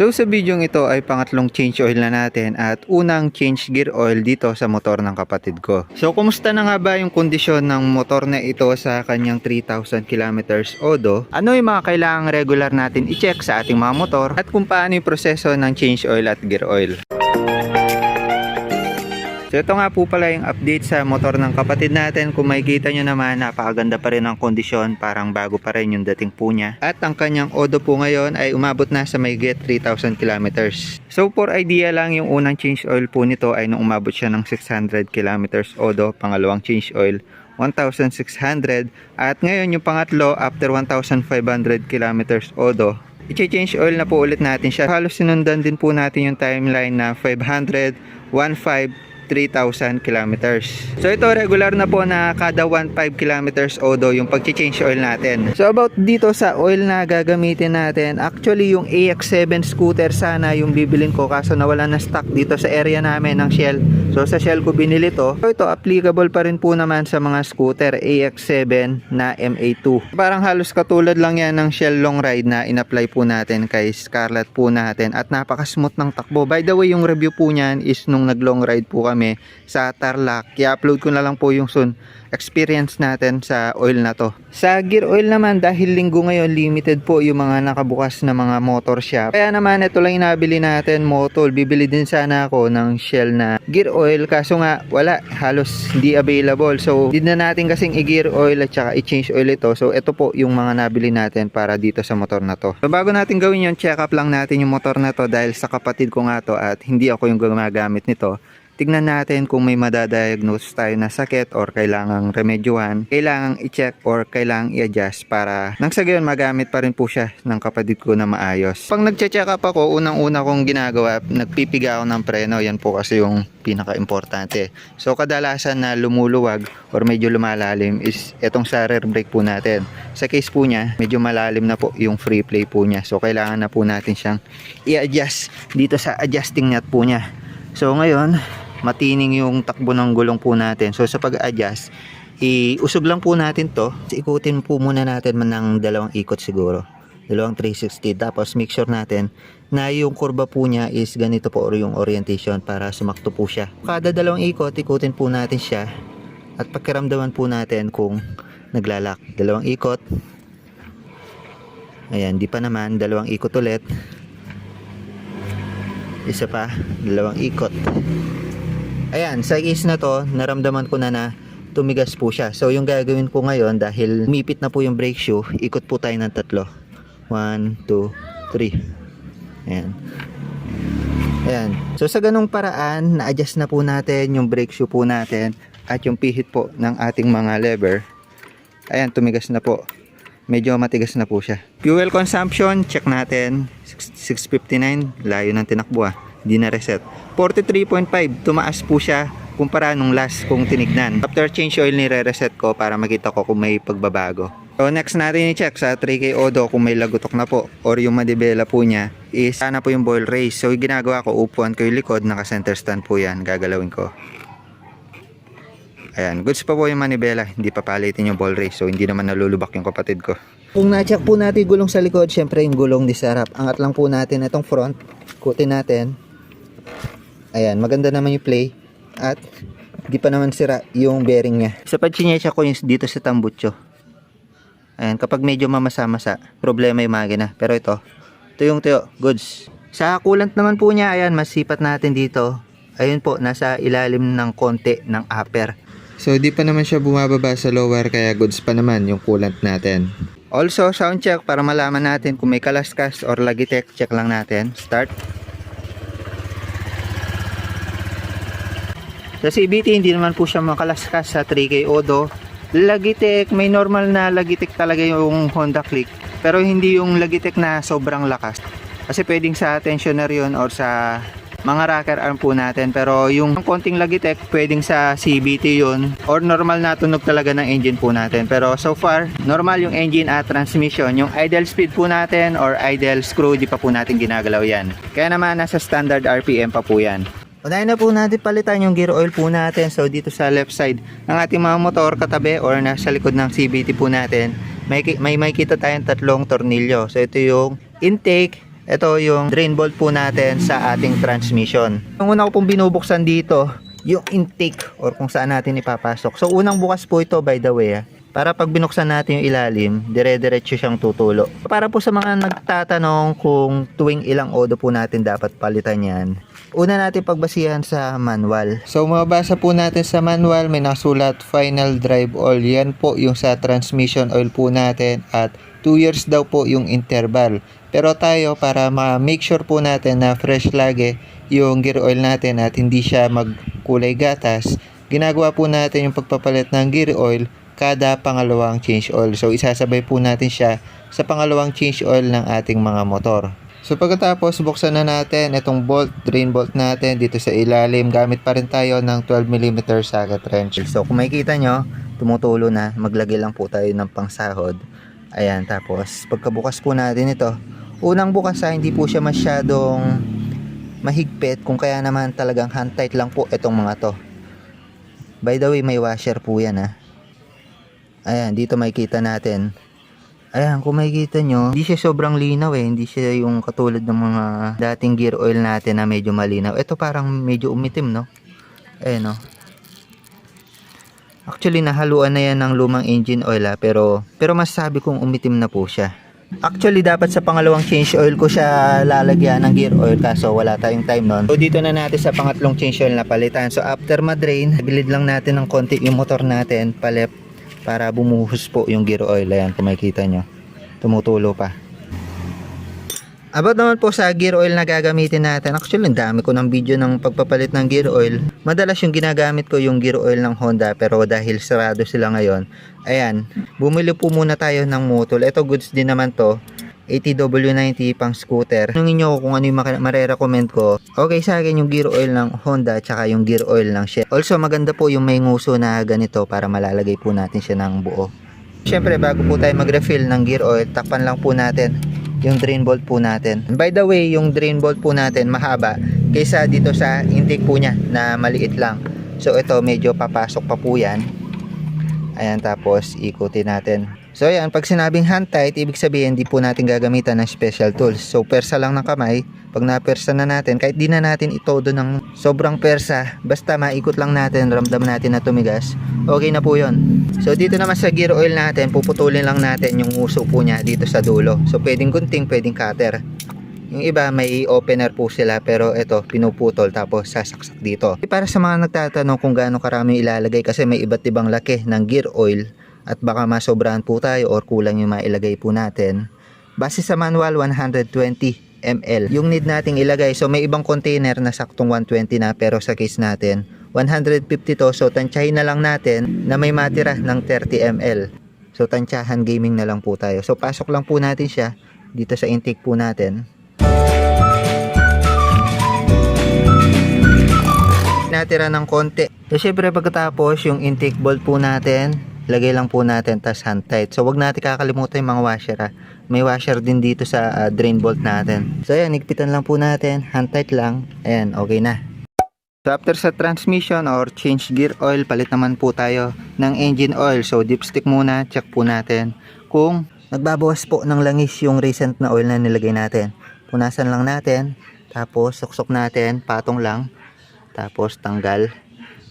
So sa video ito ay pangatlong change oil na natin at unang change gear oil dito sa motor ng kapatid ko. So kumusta na nga ba yung kondisyon ng motor na ito sa kanyang 3,000 kilometers odo? Ano yung mga kailangang regular natin i-check sa ating mga motor at kung paano yung proseso ng change oil at gear oil. So ito nga po pala yung update sa motor ng kapatid natin. Kung makikita nyo naman, napakaganda pa rin ang kondisyon. Parang bago pa rin yung dating po niya. At ang kanyang odo po ngayon ay umabot na sa may get 3,000 kilometers. So for idea lang, yung unang change oil po nito ay nung umabot siya ng 600 kilometers odo. Pangalawang change oil, 1,600. At ngayon yung pangatlo, after 1,500 kilometers odo, i-change oil na po ulit natin siya. Halos sinundan din po natin yung timeline na 500, 1,500, 3,000 kilometers. So ito regular na po na kada 1.5 kilometers odo yung pag-change oil natin. So about dito sa oil na gagamitin natin, actually yung AX7 scooter sana yung bibilin ko kaso nawala na stock dito sa area namin ng Shell. So sa Shell ko binili to. So ito applicable pa rin po naman sa mga scooter AX7 na MA2. Parang halos katulad lang yan ng Shell long ride na in-apply po natin kay Scarlett po natin at napaka-smooth ng takbo. By the way, yung review po niyan is nung nag-long ride po kami sa Tarlac. I-upload ko na lang po yung soon experience natin sa oil na to. Sa gear oil naman dahil linggo ngayon limited po yung mga nakabukas na mga motor shop. Kaya naman ito lang yung nabili natin motol. Bibili din sana ako ng Shell na gear oil kaso nga wala halos hindi available. So hindi na natin kasing i-gear oil at saka i-change oil ito. So ito po yung mga nabili natin para dito sa motor na to. So bago natin gawin yung check up lang natin yung motor na to dahil sa kapatid ko nga to at hindi ako yung gumagamit nito tignan natin kung may madadiagnose tayo na sakit or kailangang remedyohan, kailangang i-check or kailangang i-adjust para nang sa gayon magamit pa rin po siya ng kapatid ko na maayos. Pag nagche-check up ako, unang-una kong ginagawa, nagpipiga ako ng preno. Yan po kasi yung pinaka-importante. So kadalasan na lumuluwag or medyo lumalalim is etong sa rear brake po natin. Sa case po niya, medyo malalim na po yung free play po niya. So kailangan na po natin siyang i-adjust dito sa adjusting nut po niya. So ngayon, matining yung takbo ng gulong po natin. So sa pag-adjust, iusog lang po natin to. Ikutin po muna natin man ng dalawang ikot siguro. Dalawang 360. Tapos make sure natin na yung kurba po niya is ganito po or yung orientation para sumakto po siya. Kada dalawang ikot, ikutin po natin siya. At pakiramdaman po natin kung naglalak. Dalawang ikot. Ayan, di pa naman. Dalawang ikot ulit. Isa pa. Dalawang ikot. Ayan, sa case na to, naramdaman ko na na tumigas po siya. So, yung gagawin ko ngayon, dahil umipit na po yung brake shoe, ikot po tayo ng tatlo. 1, 2, 3. Ayan. Ayan. So, sa ganong paraan, na-adjust na po natin yung brake shoe po natin at yung pihit po ng ating mga lever. Ayan, tumigas na po. Medyo matigas na po siya. Fuel consumption, check natin. 659, layo ng tinakbo ah. Di na reset. 43.5, tumaas po siya kumpara nung last kong tinignan. After change oil, nire-reset ko para makita ko kung may pagbabago. So next natin i-check sa 3K Odo kung may lagutok na po or yung madibela po niya is sana po yung boil race. So yung ginagawa ko, upuan ko yung likod, naka center stand po yan, gagalawin ko. Ayan, goods pa po yung manibela, hindi pa palitin yung ball race so hindi naman nalulubak yung kapatid ko. Kung na-check po natin gulong sa likod, syempre yung gulong di sa harap. Angat lang po natin itong front, kutin natin. Ayan, maganda naman yung play at di pa naman sira yung bearing niya. Sa pagchinyesya ko yung dito sa tambutso. Ayan, kapag medyo mamasa-masa, problema yung makina. Pero ito, ito yung tuyo, goods. Sa coolant naman po niya, ayan, masipat natin dito. Ayun po, nasa ilalim ng konti ng upper. So, di pa naman siya bumababa sa lower, kaya goods pa naman yung coolant natin. Also, sound check para malaman natin kung may kalaskas or lagitech, check lang natin. Start. Sa CBT, hindi naman po siya makalaskas sa 3K Odo. Lagitech, may normal na Lagitech talaga yung Honda Click. Pero hindi yung Lagitech na sobrang lakas. Kasi pwedeng sa tensioner yun or sa mga rocker arm po natin. Pero yung konting Lagitech, pwedeng sa CBT yun. Or normal na tunog talaga ng engine po natin. Pero so far, normal yung engine at transmission. Yung idle speed po natin or idle screw, di pa po natin ginagalaw yan. Kaya naman, nasa standard RPM pa po yan. Unahin na po natin palitan yung gear oil po natin. So dito sa left side ng ating mga motor katabi or nasa likod ng CVT po natin, may, may makikita tayong tatlong tornilyo. So ito yung intake, ito yung drain bolt po natin sa ating transmission. Ang una ko pong binubuksan dito, yung intake or kung saan natin ipapasok. So unang bukas po ito by the way ah. Para pag binuksan natin yung ilalim, dire-diretso siyang tutulo. Para po sa mga nagtatanong kung tuwing ilang odo po natin dapat palitan yan, una natin pagbasihan sa manual. So mababasa po natin sa manual, may nasulat final drive oil. Yan po yung sa transmission oil po natin at 2 years daw po yung interval. Pero tayo para ma-make sure po natin na fresh lagi yung gear oil natin at hindi siya magkulay gatas, ginagawa po natin yung pagpapalit ng gear oil kada pangalawang change oil. So isasabay po natin siya sa pangalawang change oil ng ating mga motor. So pagkatapos buksan na natin itong bolt, drain bolt natin dito sa ilalim. Gamit pa rin tayo ng 12mm socket wrench. So kung makikita nyo, tumutulo na. Maglagay lang po tayo ng pangsahod. Ayan, tapos pagkabukas po natin ito, unang bukas ha, hindi po siya masyadong mahigpit kung kaya naman talagang hand tight lang po itong mga to. By the way, may washer po yan ha. Ayan, dito makikita natin. Ayan, kung makikita nyo, hindi siya sobrang linaw eh. Hindi siya yung katulad ng mga dating gear oil natin na medyo malinaw. Ito parang medyo umitim, no? Ayan, no? Actually, nahaluan na yan ng lumang engine oil ha, pero, pero masasabi kong umitim na po siya. Actually, dapat sa pangalawang change oil ko siya lalagyan ng gear oil kaso wala tayong time nun. So, dito na natin sa pangatlong change oil na palitan. So, after madrain, bilid lang natin ng konti yung motor natin palep para bumuhos po yung gear oil. Ayan, kung makikita nyo. Tumutulo pa. About naman po sa gear oil na gagamitin natin. Actually, ang dami ko ng video ng pagpapalit ng gear oil. Madalas yung ginagamit ko yung gear oil ng Honda pero dahil sarado sila ngayon, ayan, bumili po muna tayo ng motol. Ito goods din naman to. 80W90 pang scooter. Tanungin nyo kung ano yung marerecommend ko. Okay sa akin yung gear oil ng Honda tsaka yung gear oil ng Shell. Also maganda po yung may nguso na ganito para malalagay po natin siya ng buo. Siyempre bago po tayo mag-refill ng gear oil, takpan lang po natin yung drain bolt po natin. By the way, yung drain bolt po natin mahaba kaysa dito sa intake po niya na maliit lang. So ito medyo papasok pa po yan. Ayan tapos ikutin natin. So ayan, pag sinabing hand tight, ibig sabihin hindi po natin gagamitan ng special tools. So persa lang ng kamay. Pag napersa na natin, kahit di na natin itodo ng sobrang persa, basta maikot lang natin, ramdam natin na tumigas, okay na po yon. So dito naman sa gear oil natin, puputulin lang natin yung uso po niya dito sa dulo. So pwedeng gunting, pwedeng cutter. Yung iba may opener po sila pero ito pinuputol tapos sasaksak dito. Para sa mga nagtatanong kung gaano karami ilalagay kasi may iba't ibang laki ng gear oil at baka masobrahan po tayo or kulang yung mailagay po natin. Base sa manual 120 ml yung need nating ilagay. So may ibang container na saktong 120 na pero sa case natin 150 to so tansyahin na lang natin na may matira ng 30 ml. So tansyahan gaming na lang po tayo. So pasok lang po natin siya dito sa intake po natin. natira ng konti. So, syempre pagkatapos, yung intake bolt po natin, lagay lang po natin, tas hand tight. So, wag natin kakalimutan yung mga washer ha. May washer din dito sa ah, drain bolt natin. So, ayan, nigpitan lang po natin, hand tight lang. Ayan, okay na. So, after sa transmission or change gear oil, palit naman po tayo ng engine oil. So, dipstick muna, check po natin kung nagbabawas po ng langis yung recent na oil na nilagay natin. Punasan lang natin, tapos suksok natin, patong lang. Tapos tanggal.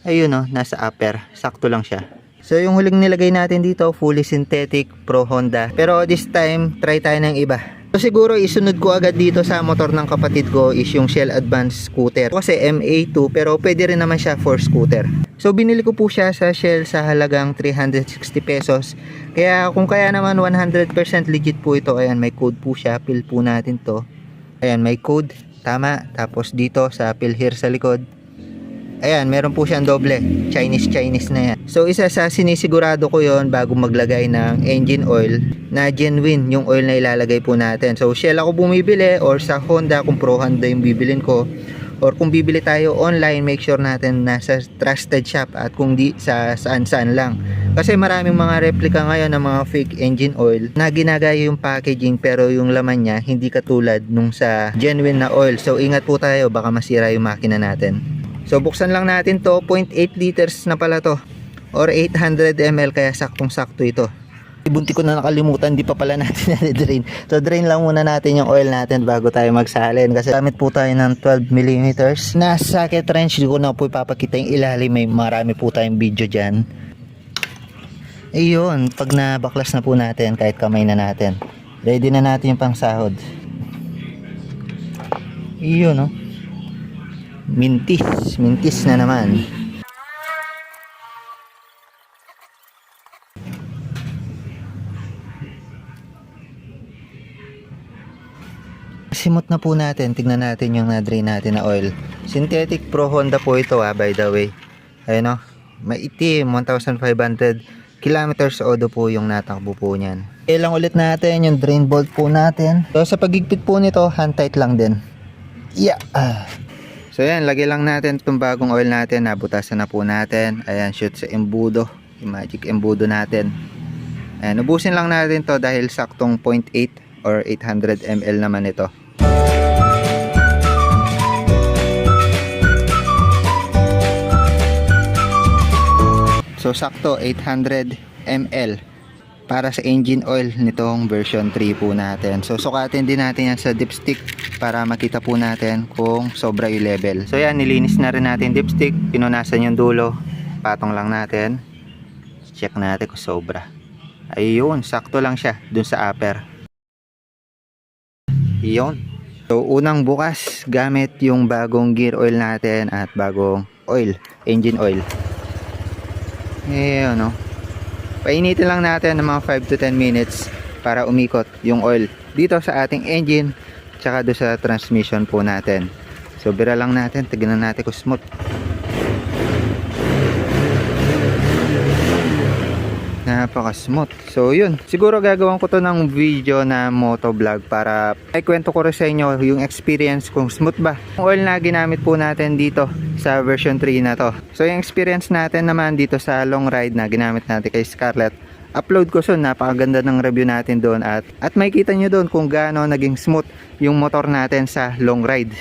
Ayun no, nasa upper. Sakto lang siya. So yung huling nilagay natin dito, fully synthetic Pro Honda. Pero this time, try tayo ng iba. So siguro isunod ko agad dito sa motor ng kapatid ko is yung Shell Advance scooter. Kasi MA2 pero pwede rin naman siya for scooter. So binili ko po siya sa Shell sa halagang 360 pesos. Kaya kung kaya naman 100% legit po ito. Ayan may code po siya. Fill po natin to. Ayan may code. Tama. Tapos dito sa fill here sa likod. Ayan, meron po siyang doble. Chinese Chinese na yan. So isa sa sinisigurado ko yon bago maglagay ng engine oil na genuine yung oil na ilalagay po natin. So Shell ako bumibili or sa Honda kung Pro Honda yung bibilin ko or kung bibili tayo online make sure natin nasa trusted shop at kung di sa saan saan lang kasi maraming mga replica ngayon ng mga fake engine oil na ginagaya yung packaging pero yung laman niya hindi katulad nung sa genuine na oil so ingat po tayo baka masira yung makina natin So buksan lang natin to, 0.8 liters na pala to or 800 ml kaya saktong sakto ito. Bunti ko na nakalimutan, di pa pala natin na-drain. So drain lang muna natin yung oil natin bago tayo magsalin. Kasi gamit po tayo ng 12mm na socket wrench. Di ko na po ipapakita yung ilalim. May marami po tayong video dyan. Ayun, pag nabaklas na po natin, kahit kamay na natin. Ready na natin yung pangsahod. Ayun, no? Mintis. Mintis na naman. Simot na po natin. Tignan natin yung na-drain natin na oil. Synthetic Pro Honda po ito ah, by the way. Ayun o. Maitim. 1,500 kilometers odo po yung natakbo po niyan. Ilang ulit natin yung drain bolt po natin. So sa pagigpit po nito, hand tight lang din. Yeah. Ah. So yan, lagay lang natin itong bagong oil natin. Nabutasan na po natin. Ayan, shoot sa embudo. Yung magic embudo natin. Ayan, ubusin lang natin to dahil saktong 0.8 or 800 ml naman ito. So sakto 800 ml para sa engine oil nitong version 3 po natin. So sukatin din natin yan sa dipstick para makita po natin kung sobra yung level. So yan, nilinis na rin natin dipstick, pinunasan yung dulo, patong lang natin. Check natin kung sobra. Ayun, sakto lang siya dun sa upper. Iyon. So unang bukas gamit yung bagong gear oil natin at bagong oil, engine oil. Eh, ano, painitin lang natin ng mga 5 to 10 minutes para umikot yung oil dito sa ating engine tsaka do sa transmission po natin. So, bira lang natin, tignan natin kung smooth. Napaka smooth. So yun, siguro gagawin ko to ng video na moto vlog para ay kwento ko rin sa inyo yung experience kung smooth ba. Yung oil na ginamit po natin dito sa version 3 na to. So yung experience natin naman dito sa long ride na ginamit natin kay Scarlett, upload ko soon, napakaganda ng review natin doon at at makikita nyo doon kung gaano naging smooth yung motor natin sa long ride.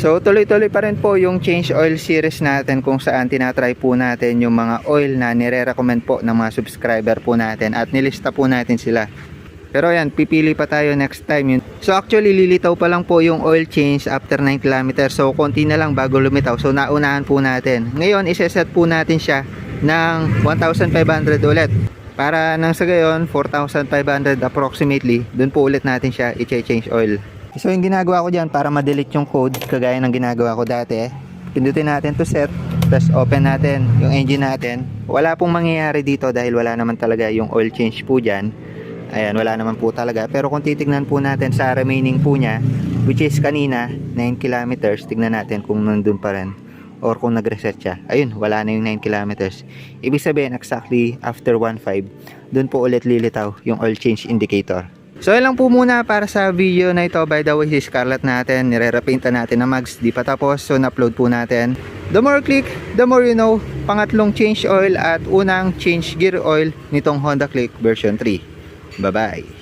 So tuloy-tuloy pa rin po yung change oil series natin kung saan tinatry po natin yung mga oil na nire-recommend po ng mga subscriber po natin at nilista po natin sila. Pero yan, pipili pa tayo next time yun. So actually lilitaw pa lang po yung oil change after 9 km. So konti na lang bago lumitaw. So naunahan po natin. Ngayon iseset po natin siya ng 1,500 ulit. Para nang sa gayon 4,500 approximately, dun po ulit natin siya i-change oil. So yung ginagawa ko dyan para ma-delete yung code kagaya ng ginagawa ko dati. Pindutin natin to set, tapos open natin yung engine natin. Wala pong mangyayari dito dahil wala naman talaga yung oil change po dyan. Ayan, wala naman po talaga. Pero kung titignan po natin sa remaining po niya, which is kanina, 9 kilometers, tignan natin kung nandun pa rin. Or kung nag-reset siya. Ayun, wala na yung 9 kilometers. Ibig sabihin, exactly after 1.5, dun po ulit lilitaw yung oil change indicator. So yun lang po muna para sa video na ito. By the way, si Scarlett natin, nire-repainta natin na mags. Di pa tapos, so na-upload po natin. The more click, the more you know. Pangatlong change oil at unang change gear oil nitong Honda Click version 3. Bye-bye.